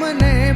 ಮನೆ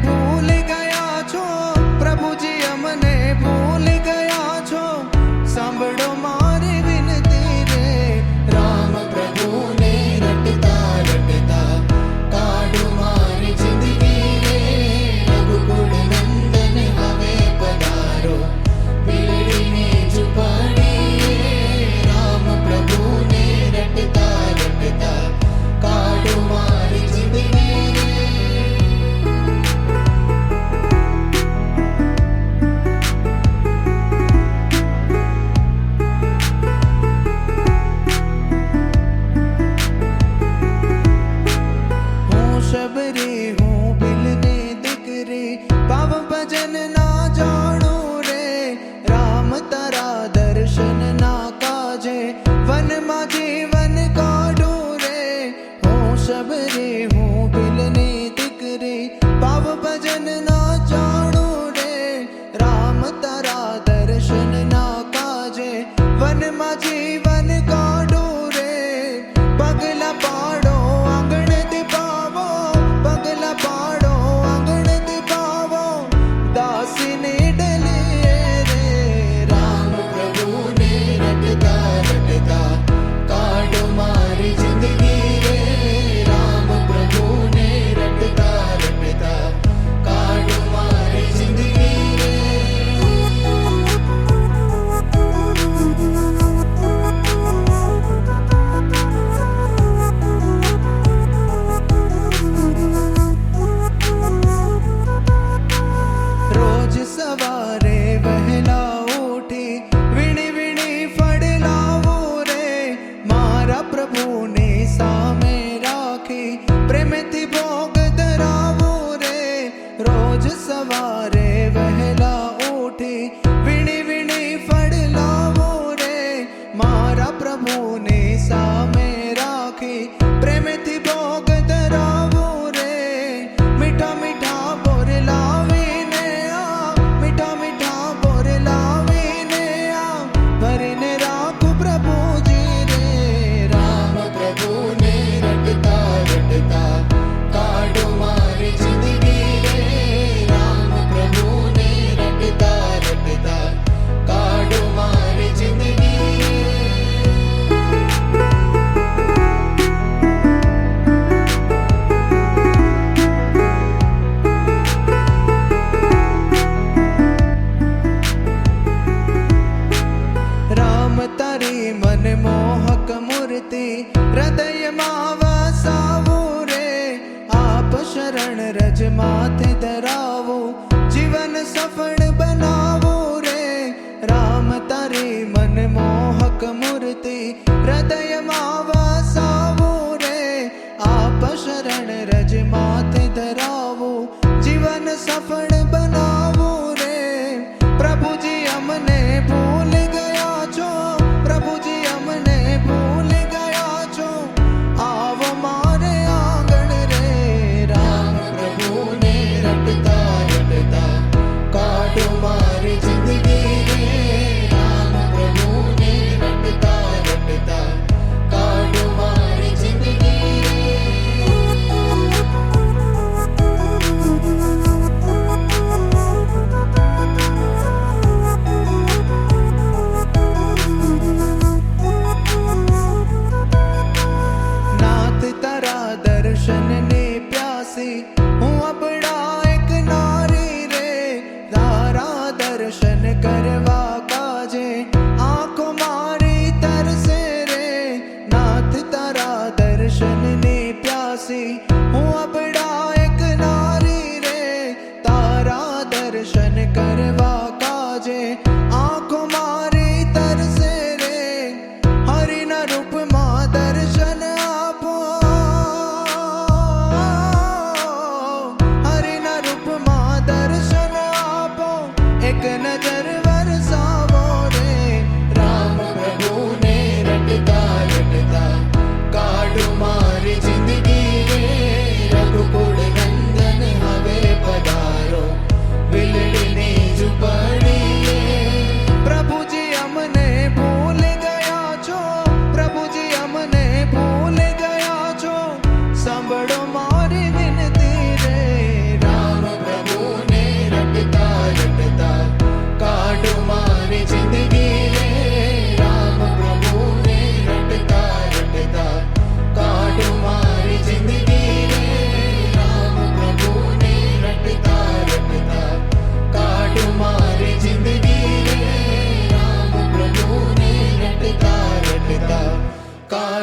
roda. તારી મન મોહક મૂર્તિ હૃદયમાં વસાવું રે. આપ શરણ રજ માથે ધરાવું, જીવન સફળ બનાવો રે. રામ તારી મન મોહક મૂર્તિ હૃદયમાં વસાવું રે. આપ શરણ રજ માથે કરવા કાજે આંખો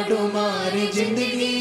मारी ज़िंदगी।